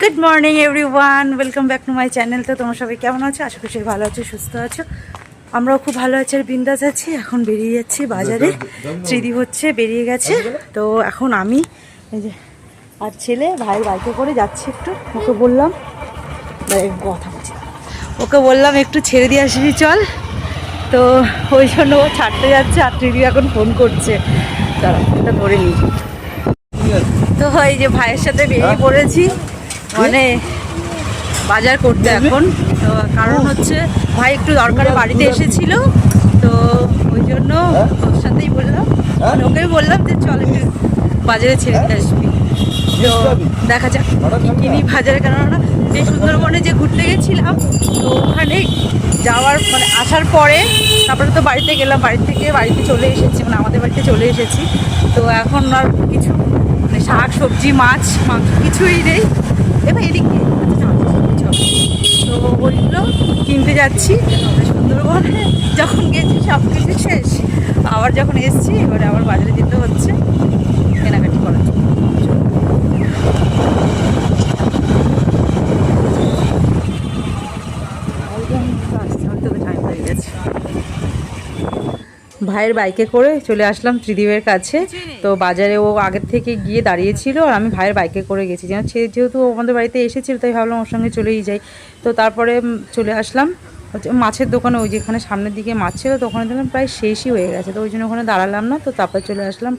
Good morning everyone welcome back to my channel তো তোমরা সবাই কেমন আছো? আশা করি ভালো আছো, সুস্থ আছো। আমরাও খুব ভালো আছি। আর বিন্দাস আছি। এখন বেরিয়ে যাচ্ছি বাজারে। ত্রিদি হচ্ছে, বেরিয়ে গেছে। তো এখন আমি, এই যে, আর ছেলে ভাই বাইকে করে যাচ্ছি একটু। ওকে বললাম কথা বলছি। ওকে বললাম, একটু ছেড়ে দিয়ে আসবি চল। তো ওই জন্য ও ছাড়তে যাচ্ছে, আর ত্রিদি এখন ফোন করছে। চলো, এটা ধরে নিই। তো এই যে ভাইয়ের সাথে বেরিয়ে পড়েছি। মানে বাজার করতে এখন। তো কারণ হচ্ছে ভাই একটু দরকারে বাড়িতে এসেছিল তো ওই জন্য ওর সাথেই বললাম। মানে ওকেই বললাম যে চল একটু বাজারে ছেড়ে আসবি। তো দেখা যাক কি কিনি বাজারে কেননা যে সুন্দরবনে যে ঘুরতে গেছিলাম তো ওখানে যাওয়ার মানে আসার পরে তারপরে তো বাড়িতে গেলাম বাড়ি থেকে বাড়িতে চলে এসেছি মানে আমাদের বাড়িতে চলে এসেছি। তো এখন আর কিছু মানে শাক সবজি মাছ মাংস কিছুই নেই। এবার এদিকে আচ্ছা। তো ওইগুলো কিনতে যাচ্ছি। সুন্দরবনে। যখন গেছি, সব কিছু শেষ। আবার যখন এসছি, এবারে আবার বাজারে যেতে হচ্ছে। কেনাকাটি করার জন্য চল। টাইম হয়ে গেছে ভাইয়ের বাইকে করে চলে আসলাম ত্রিদীপের কাছে। তো বাজারে ও আগের থেকে গিয়ে দাঁড়িয়েছিল আর আমি ভাইয়ের বাইকে করে গেছি। যেন সে- যেহেতু আমাদের বাড়িতে এসেছিল তাই ভাবলাম ওর সঙ্গে চলেই যাই। তো তারপরে চলে আসলাম। হচ্ছে মাছের দোকানে ওই যেখানে সামনের দিকে মাছ ছিল, তো ওখানে দেখলাম প্রায় শেষই হয়ে গেছে। তো ওই জন্য ওখানে দাঁড়ালাম না, তো তারপরে চলে আসলাম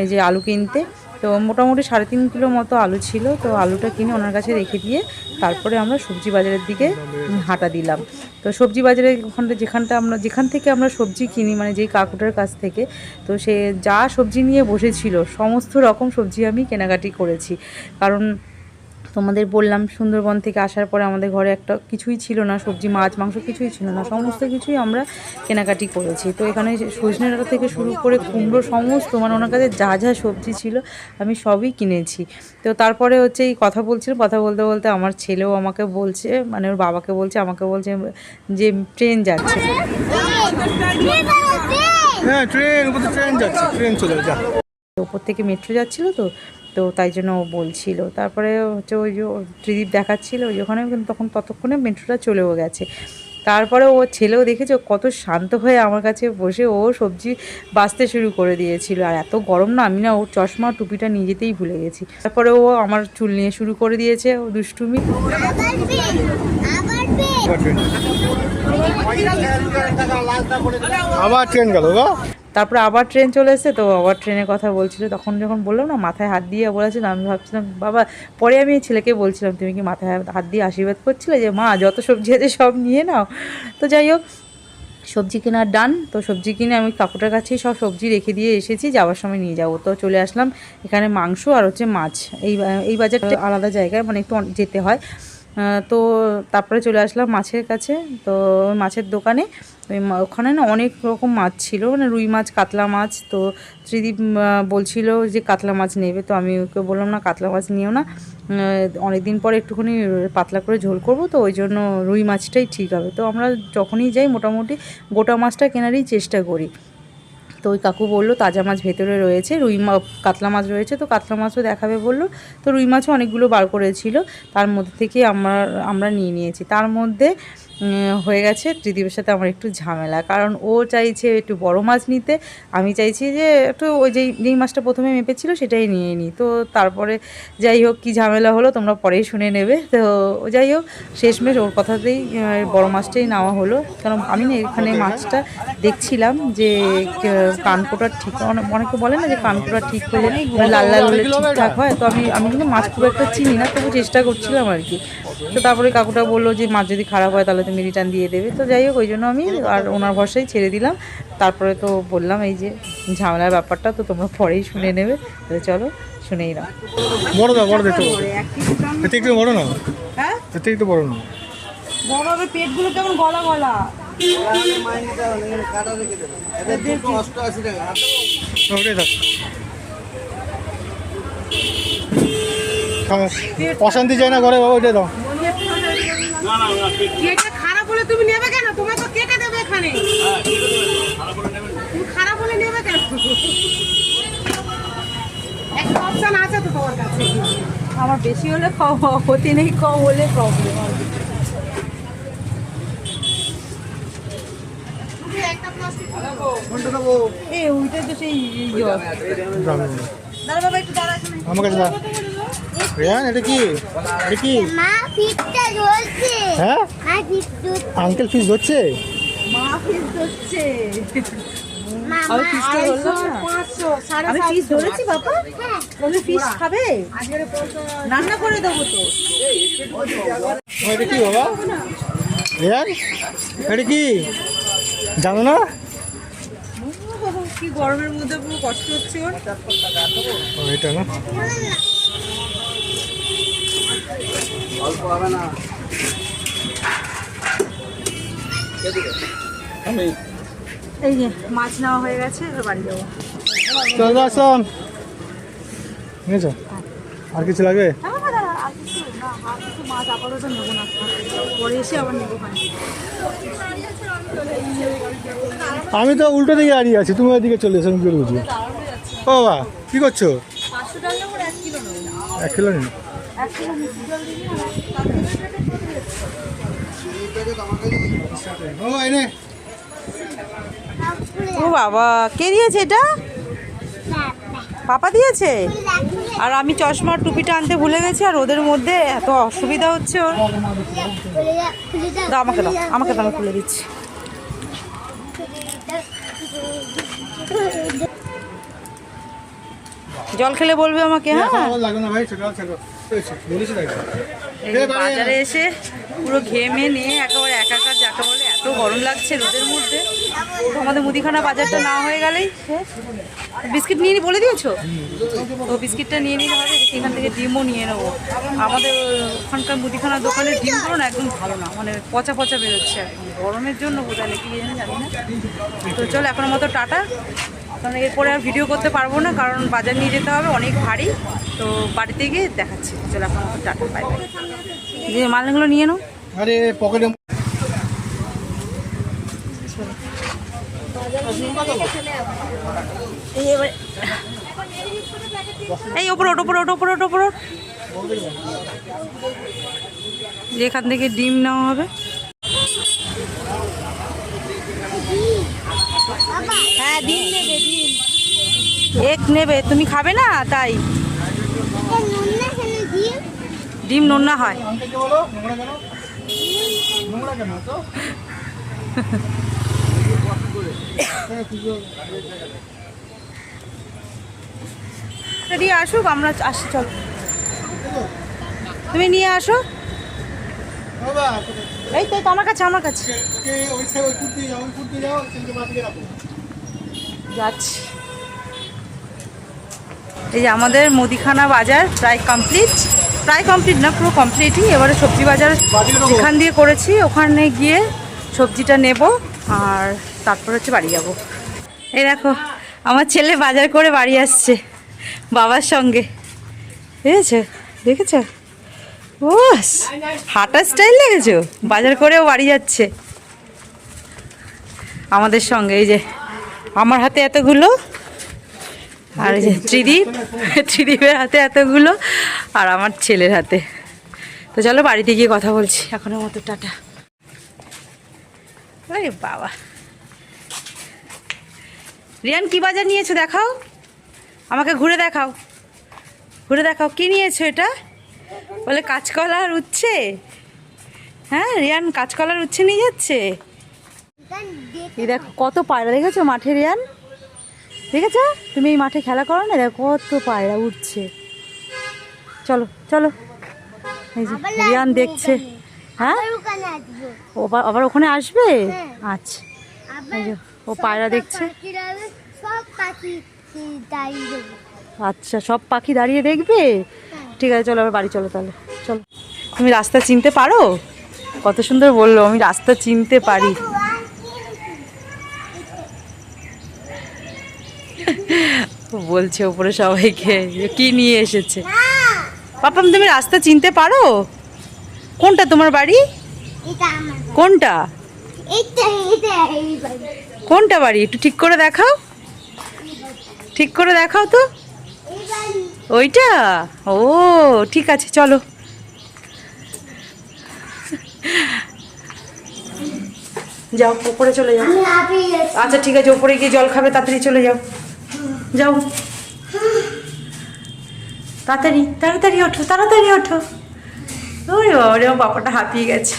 এই যে আলু কিনতে। তো মোটামুটি সাড়ে তিন কিলো মতো আলু ছিল, তো আলুটা কিনে ওনার কাছে রেখে দিয়ে তারপরে আমরা সবজি বাজারের দিকে হাঁটা দিলাম। তো সবজি বাজারে ওখানটা যেখানটা আমরা, যেখান থেকে আমরা সবজি কিনি মানে যেই কাকুটার কাছ থেকে, তো সে যা সবজি নিয়ে বসেছিল, সমস্ত রকম সবজি আমি কেনাকাটি করেছি। কারণ তোমাদের বললাম সুন্দরবন থেকে আসার পরে আমাদের ঘরে একটা কিছুই ছিল না সবজি মাছ মাংস কিছুই ছিল না সমস্ত কিছুই আমরা কেনাকাটি করেছি। তো এখানে সজনে ডাঁটা থেকে শুরু করে কুমড়ো সমস্ত মানে ওনার কাছে যা যা সবজি ছিল আমি সবই কিনেছি। তো তারপরে হচ্ছে এই কথা বলছিল কথা বলতে বলতে আমার ছেলেও আমাকে বলছে মানে ওর বাবাকে বলছে আমাকে বলছে যে ট্রেন যাচ্ছে। হ্যাঁ ট্রেন ট্রেন যাচ্ছে ট্রেন চলে যা। ওপর থেকে মেট্রো যাচ্ছিল তো তো তাই জন্য ও বলছিল। তারপরে হচ্ছে ওই যে ত্রিদীপ দেখাচ্ছিল ওই ওখানে কিন্তু তখন ততক্ষণে মেট্রোটা চলেও গেছে। তারপরে ও ছেলেও দেখেছে ও কত শান্ত হয়ে আমার কাছে বসে ও সবজি বাঁচতে শুরু করে দিয়েছিল। আর এত গরম না আমি না ওর চশমা টুপিটা নিয়ে যেতেই ভুলে গেছি। তারপরে ও আমার চুল নিয়ে শুরু করে দিয়েছে ও দুষ্টুমি। আবার ট্রেন গেল গো। তারপরে আবার ট্রেন চলে এসেছে, তো আবার ট্রেনের কথা বলছিল। তখন যখন বললাম না, মাথায় হাত দিয়ে বলেছিল, আমি ভাবছিলাম, বাবা, পরে আমি ছেলেকে বলছিলাম, তুমি কি মাথায় হাত দিয়ে আশীর্বাদ করছিলে যে, মা, যত সবজি আছে সব নিয়ে নাও? তো যাই হোক, সবজি কেনার ডান তো সবজি কিনে আমি কাকুটার কাছেই সব সবজি রেখে দিয়ে এসেছি, যাওয়ার সময় নিয়ে যাব। তো চলে আসলাম এখানে মাংস আর হচ্ছে মাছ। এই এই বাজারটা আলাদা জায়গায় মানে একটু যেতে হয়। তো তারপরে চলে আসলাম মাছের কাছে। তো মাছের দোকানে ওই ওখানে না অনেক রকম মাছ ছিল মানে রুই মাছ, কাতলা মাছ, তো ত্রিদীপ বলছিল যে কাতলা মাছ নেবে, তো আমি ওকে বললাম, না, কাতলা মাছ নিও না অনেক দিন পরে একটুখানি পাতলা করে ঝোল করব, তো ওই জন্য রুই মাছটাই ঠিক হবে। তো আমরা যখনই যাই, মোটামুটি গোটা মাছটা কেনারই চেষ্টা করি। তো ওই কাকু বলল, তাজা মাছ ভেতরে রয়েছে, রুই মা, কাতলা মাছ রয়েছে, তো কাতলা মাছও দেখাবে। বলল, তো রুই মাছও অনেকগুলো বার করেছিল, তার মধ্যে থেকে আমরা আমরা নিয়ে নিয়েছি। তার মধ্যে হয়ে গেছে। ত্রিদীপের সাথে আমার একটু ঝামেলা। কারণ ও চাইছে একটু বড় মাছ নিতে। আমি চাইছি যে একটু ওই যেই যেই মাছটা প্রথমে মেপেছিল সেটাই নিয়ে নিই তো তারপরে যাই হোক, কি ঝামেলা হলো তোমরা পরেই শুনে নেবে। তো যাই হোক, শেষমেশ ওর কথাতেই বড় মাছটাই নেওয়া হলো। কারণ আমি না এখানে মাছটা দেখছিলাম যে, ক- কানকোটা ঠিক, অনে- অনেকে বলে না যে কানকোটা ঠিক হলে লাল লাল হলে ঠিকঠাক হয়। তো আমি আমি কিন্তু মাছ খুব একটা চিনি না, তবু চেষ্টা করছিলাম আর কি। তো তারপরে কাকুটা বলল যে মাছ যদি খারাপ হয় তাহলে তুমি রিটার্ন দিয়ে দেবে। তো যাই হোক ওই জন্য আমি আর ওনার ভরসায় ছেড়ে দিলাম। তারপরে তো বললাম এই যে ঝামেলার ব্যাপারটা তো তোমরা পরেই শুনে নেবে। তো চলো শুনেই নাও। বড় দাও বড় দেখতে এতে একটু বড় না হ্যাঁ? এতে একটু বড় না বড় হবে পেটগুলো কেমন গলা গলা? অশান্তি চাই না ঘরে বাবা ওইটাই দাও। কেটে খারাপ হলে তুমি নেবে কেন? তোমার তো কেটে দেবে এখানে। তুমি খারাপ হলে নেবে কেন? একটা অপশন আছে তো তোমার কাছে। আমার বেশি হলে ক্ষতি নেই কম হলে প্রবলেম আর কি। এই ওইটা তো সেই ইয়ে। দাঁড়া বাবা একটু দাঁড়া এখানে। আমার কাছে দাও। এটা কি? এটা কি? মা ফিটটা জ্বলছে হ্যাঁ? মা ফিট আঙ্কেল ফিস ধরছে? মা ফিস ধরছে। আমি ফিসটা ধরলাম না আমি ফিস ধরেছি বাবা? হ্যাঁ। তুমি ফিস খাবে? রান্না করে দেবো তো। এটা কি বাবা? রেহান এটা কি? জানো না? কি গরমের মধ্যে পুরো কষ্ট হচ্ছে ওর। এটা না। এই যে মাছ নেওয়া হয়ে গেছে এবার বাড়ি যাব। চল আসম নিয়েছ আর কিছু খানি। আমি তো উল্টো দিকে দাঁড়িয়ে আছি তুমি ওইদিকে চলে এসো আমি করে ও বা কি করছ। এক কিলো নিন ও বাবা, কে দিয়েছে এটা? পাপা দিয়েছে? আর আমি চশমার টুপিটা আনতে ভুলে গেছি আর ওদের মধ্যে এত অসুবিধা হচ্ছে ওর। আমাকে দাও আমাকে দাও, আমি খুলে দিচ্ছি। জল খেলে বলবে আমাকে হ্যাঁ। আমার না ভাই ছোটো ছোটো। বলিস তাই এই বাজারে এসে পুরো ঘেমে নিয়ে একেবারে একাকার যাকে বলে এত গরম লাগছে রোদের মধ্যে। আমাদের মুদিখানা বাজারটা না হয়ে গেলেই বিস্কিট নিয়ে বলে দিয়েছ? তো বিস্কিটটা নিয়ে নিলে হবে এখান থেকে ডিমও নিয়ে নেব। আমাদের ওখানকার মুদিখানার দোকানের ডিমগুলো না একদম ভালো না মানে পচা পচা বেরোচ্ছে। গরমের জন্য বোঝা নাকি জানি না। তো চলো এখনও মতো টাটা। কারণ এরপরে আর ভিডিও করতে পারব না কারণ বাজার নিয়ে যেতে হবে অনেক ভারী। তো বাড়িতে গিয়ে দেখাচ্ছি। চলে এখন টাটা বাই বাই যে মালগুলো নিয়ে নাও। আরে পকেটে এই ওপর ওট ওপর ওট ওপর ওট ওপর ওঠ। যে এখান থেকে ডিম নেওয়া হবে। হ্যাঁ ডিম নেবে এক নেবে, তুমি খাবে না? তাই। ডিম নোনা হয়। তো রেডি আসুক, আমরা আসি, চল। তুমি নিয়ে আসো। এই তো আমার কাছে আমার কাছে। ওকে ওই সাইড ওই কুর্তি যাও ওই কুর্তি যাও সেদিকে মাটিকে রাখো যাচ্ছি এই যে আমাদের মুদিখানা বাজার প্রায় কমপ্লিট প্রায় কমপ্লিট না, পুরো কমপ্লিটই এবারে সবজি বাজার যেখান দিয়ে করেছি, ওখানে গিয়ে সবজিটা নেব আর তারপর হচ্ছে বাড়ি যাব। এই দেখো, আমার ছেলে বাজার করে বাড়ি আসছে বাবার সঙ্গে। দেখেছ? দেখেছ? ও হাঁটা স্টাইল দেখেছ? বাজার করেও বাড়ি যাচ্ছে। আমাদের সঙ্গে, এই যে, আমার হাতে এতগুলো আর ত্রিদীপ ত্রিদীপের হাতে এতগুলো, আর আমার ছেলের হাতে। তো চলো বাড়িতে গিয়ে কথা বলছি, এখনের মতো টাটা। বাবা। রিয়ান, কি বাজার নিয়েছো দেখাও? আমাকে ঘুরে দেখাও। ঘুরে দেখাও, কি নিয়েছো এটা? বলে কাঁচকলা আর উচ্ছে। হ্যাঁ রিয়ান কাঁচকলার উচ্ছে নিয়ে যাচ্ছে। দেখো, কত পায়রা, দেখেছ মাঠে, রিয়ান? দেখেছ? তুমি এই মাঠে খেলা করো না? দেখো কত পায়রা উঠছে। চলো চলো। এই যে রিয়ান দেখছে। হ্যাঁ? ও আবার- ওখানে আসবে? হ্যাঁ। আচ্ছা। এই যে ও পায়রা দেখছে। আচ্ছা সব পাখি দাঁড়িয়ে দেখবে? ঠিক আছে চলো আবার বাড়ি চলো তাহলে। চলো। তুমি রাস্তা চিনতে পারো? কত সুন্দর বলল আমি রাস্তা চিনতে পারি। বলছে ওপরে সবাইকে কি নিয়ে এসেছে। পাপাম তুমি রাস্তা চিনতে পারো? কোনটা তোমার বাড়ি? কোনটা? কোনটা বাড়ি? একটু ঠিক করে দেখাও। ঠিক করে দেখাও তো। ওইটা? ও ঠিক আছে চলো। যাও উপরে চলে যাও। আচ্ছা ঠিক আছে উপরে গিয়ে জল খাবে তাড়াতাড়ি চলে যাও। যাও। তাড়াতাড়ি তাড়াতাড়ি ওঠো তাড়াতাড়ি ওঠো। ওই বাবা রে, আমার বাবাটা হাঁপিয়ে গেছে।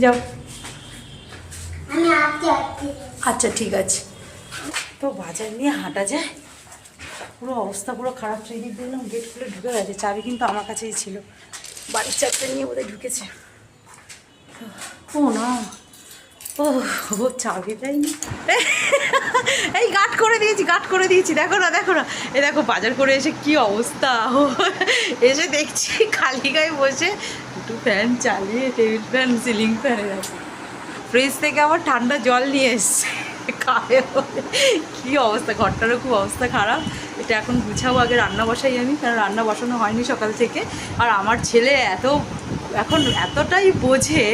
যাও। আচ্ছা ঠিক আছে। তো বাজার নিয়ে হাঁটা যায়। পুরো অবস্থা পুরো খারাপ। সেই দিক গেট খুলে ঢুকে গেছে। চাবি কিন্তু আমার কাছেই ছিল। বাড়ির চারটে নিয়ে বোধহয় ঢুকেছে। ও না। ও ও চাবিটাই নি। এই গাট করে দিয়েছি, গাট করে দিয়েছি। দেখো না দেখো না। এই দেখো, বাজার করে এসে কি অবস্থা। এসে দেখছি খালি গায়ে বসে দুটো ফ্যান চালিয়ে টেবিল ফ্যান সিলিং ফ্যান দেখো ফ্রিজ থেকে আবার ঠান্ডা জল নিয়ে এসছে। খাবে। কি অবস্থা, ঘরটারও খুব অবস্থা খারাপ। এটা এখন গুছাবো আগে, রান্না বসাই আমি, কারণ রান্না বসানো হয়নি সকাল থেকে। আর আমার ছেলে এত, এখন এতটাই বোঝে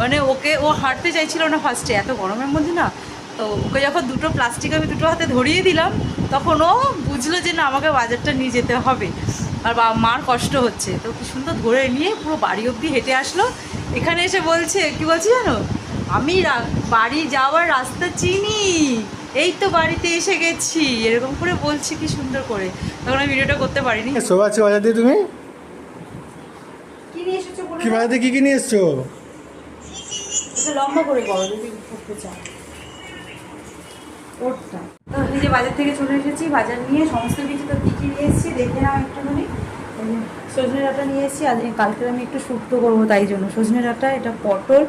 মানে ওকে ও হাঁটতে চাইছিল না ফার্স্টে এত গরমের মধ্যে না তো ওকে যখন দুটো প্লাস্টিক আমি দুটো হাতে ধরিয়ে দিলাম তখন ও বুঝলো যে না আমাকে বাজারটা নিয়ে যেতে হবে। আর বা মার কষ্ট হচ্ছে। তো কি সুন্দর ধরে নিয়ে পুরো বাড়ি অবধি হেঁটে আসলো। এখানে এসে বলছে কি বলছি জানো? আমি বাড়ি যাওয়ার রাস্তা চিনি। এই তো বাড়িতে এসে গেছি। এরকম করে বলছি কি সুন্দর করে। তখন আমি ভিডিওটা করতে পারিনি। শোভাচ্ছে বাজার দিয়ে তুমি? কি নিয়ে এসেছ কি বাজার দিয়ে কি কি নিয়ে এসছো? একটু লম্বা করে করো যদি করতে চাও। ওরটা। তো এই যে বাজার থেকে চলে এসেছি বাজার নিয়ে সমস্ত কিছু তো কী কী নিয়ে এসেছি দেখে নাও একটুখানি। সজনে ডাঁটা নিয়ে এসেছি আজ কালকে আমি একটু শুক্তো করব তাই জন্য। সজনে ডাঁটা এটা পটল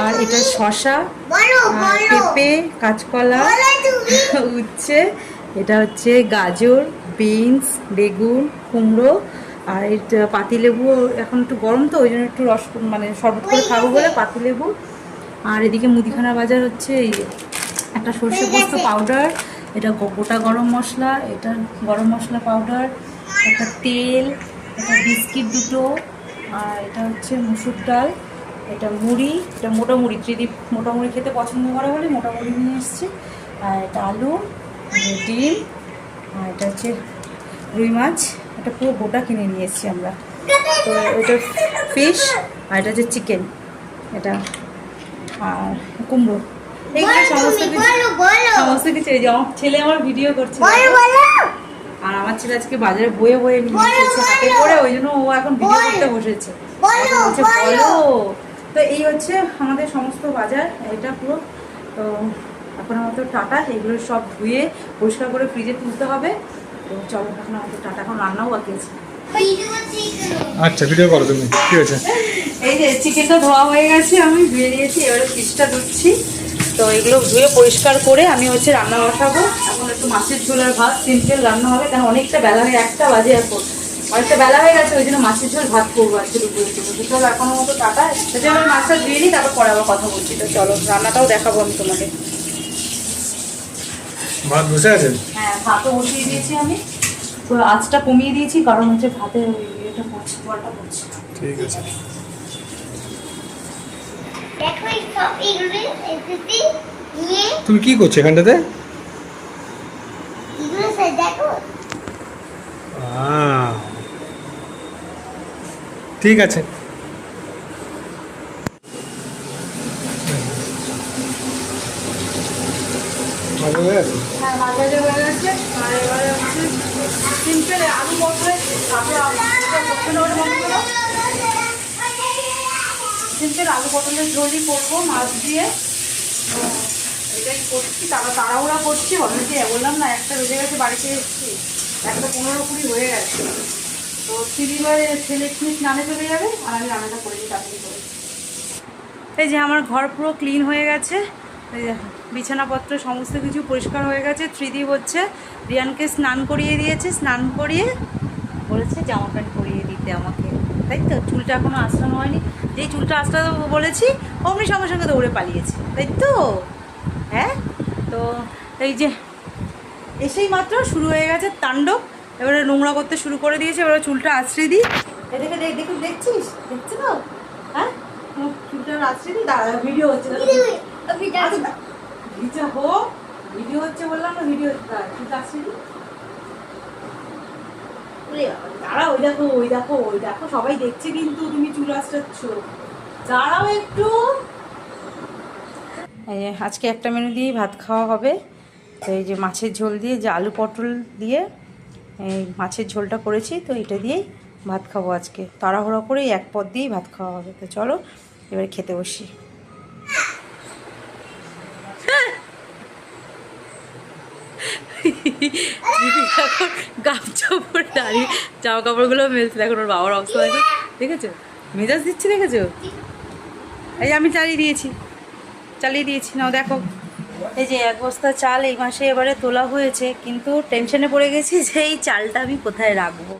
আর এটা শশা আর পেঁপে কাঁচকলা উচ্ছে এটা হচ্ছে গাজর বিনস বেগুন কুমড়ো আর এটা পাতিলেবু এখন একটু গরম তো ওই জন্য একটু রস মানে শরবত করে খাব বলে পাতিলেবু। আর এদিকে মুদিখানা বাজার হচ্ছে এই একটা সর্ষে পোস্ত পাউডার এটা গোটা গরম মশলা এটা গরম মশলা পাউডার একটা তেল এটা বিস্কিট দুটো আর এটা হচ্ছে মুসুর ডাল এটা মুড়ি এটা মোটা মুড়ি ত্রিদীপ মোটা মুড়ি খেতে পছন্দ করে বলে মোটা মুড়ি নিয়ে এসেছি। আর এটা আলু ডিম আর এটা হচ্ছে রুই মাছ এটা পুরো গোটা কিনে নিয়ে এসেছি আমরা। তো এটা ফিশ আর এটা হচ্ছে চিকেন এটা আর কুমড়ো। এইগুলো সমস্ত কিছু সমস্ত কিছু এই যে আমার ছেলে আমার ভিডিও করছে। আর আমার ছেলে আজকে বাজারে বয়ে বয়ে নিয়ে বলো, এসেছে। হাতে করে ওই জন্য ও এখন ভিডিও করতে বসেছে। বলছে, বলো। তো এই হচ্ছে আমাদের সমস্ত বাজার। এটা পুরো তো এখন আমাদের টাটা। এগুলো সব ধুয়ে পরিষ্কার করে ফ্রিজে তুলতে হবে। তো চলো এখন আমাদের টাটা। এখন রান্নাও বাকি আছে। আচ্ছা ভিডিও করো তুমি ঠিক আছে এই যে চিকেনটা ধোয়া হয়ে গেছে আমি ধুয়ে নিয়েছি এবারে ফিশটা ধুচ্ছি। তো এগুলো ধুয়ে পরিষ্কার করে আমি হচ্ছে রান্না বসাবো। এখন একটু মাছের ঝোল আর ভাত সিম্পল রান্না হবে। কারণ অনেকটা বেলা হয়ে একটা বাজে এখন। অনেকটা বেলা হয়ে গেছে ওই জন্য মাছের ঝোল ভাত করব দুপুরে জন্য তো চলো এখনও মতো টাটা। যদি আমি মাছটা ধুয়ে নিই তারপর পরে আবার কথা বলছি। তো চলো রান্নাটাও দেখাবো আমি তোমাকে। ভাত বসে আছেন হ্যাঁ ভাতও বসিয়ে দিয়েছি আমি। আঁচটা কমিয়ে দিয়েছি কারণ হচ্ছে ভাতের ওই ইয়েটা পড়ছে জলটা পড়ছে। ঠিক আছে। তুমি কি করছ এখানটাতে? ঠিক আছে। ভালো হয়ে গেছে? হ্যাঁ ভাজা হয়ে গেছে আর এবারে হচ্ছে সিম্পল আলু মটরে, তারপর সিম্পল আলু পটলের ঝোলই করব, মাছ দিয়ে। এটাই করছি তারপর তাড়াহুড়া করছি অলরেডি বললাম না, একটা বেজে গেছে, বাড়িতে এসেছি। একটা পনেরো কুড়ি হয়ে গেছে। তো তিনবারে ছেলে এক্ষুনি স্নানে চলে যাবে, আর আমি রান্নাটা করে দিই তাড়াতাড়ি করে এই যে আমার ঘর পুরো ক্লিন হয়ে গেছে। বিছানাপত্র, সমস্ত কিছু পরিষ্কার হয়ে গেছে। ত্রিদীপ হচ্ছে, রিয়ানকে স্নান করিয়ে দিয়েছে। স্নান করিয়ে বলেছে জামা প্যান্ট পরিয়ে দিতে আমাকে। তাই তো? চুলটা এখনও আশ্রানো হয়নি। যেই চুলটা আশ্রানো বলেছি, অমনি সঙ্গে সঙ্গে দৌড়ে পালিয়েছে। তাই তো? হ্যাঁ? তো এই যে, এসেই মাত্র শুরু হয়ে গেছে তাণ্ডব। এবারে নোংরা করতে শুরু করে দিয়েছে, এবারে চুলটা আশ্রয় দিই। এদিকে দেখ দেখুন, দেখছিস? দেখছি তো? হ্যাঁ? চুলটা আশ্রয় দিই, দাঁড়া ভিডিও হচ্ছে। আচ্ছা, হোক ভিডিও হচ্ছে বললাম না ভিডিও হচ্ছে ওই দেখো ওই দেখো ওই দেখো সবাই দেখছে কিন্তু তুমি চুল দাঁড়াও একটু। আজকে একটা মেনু দিয়েই ভাত খাওয়া হবে। তো এই যে মাছের ঝোল দিয়ে যে আলু পটল দিয়ে এই মাছের ঝোলটা করেছি তো এটা দিয়েই ভাত খাব আজকে। তাড়াহুড়ো করেই এক পদ দিয়েই ভাত খাওয়া হবে। তো চলো এবার খেতে বসি। দিদি এখন গামছা পরে দাঁড়িয়ে জামা কাপড়গুলো মেলছে। এখন ওর বাবার অবস্থা আছে দেখেছ? মেজাজ দিচ্ছি, দেখেছ? এই আমি চালিয়ে দিয়েছি। চালিয়ে দিয়েছি। নাও দেখো। এই যে এক বস্তা চাল এই মাসে এবারে তোলা হয়েছে, কিন্তু টেনশনে পড়ে গেছি যে এই চালটা আমি কোথায় রাখব?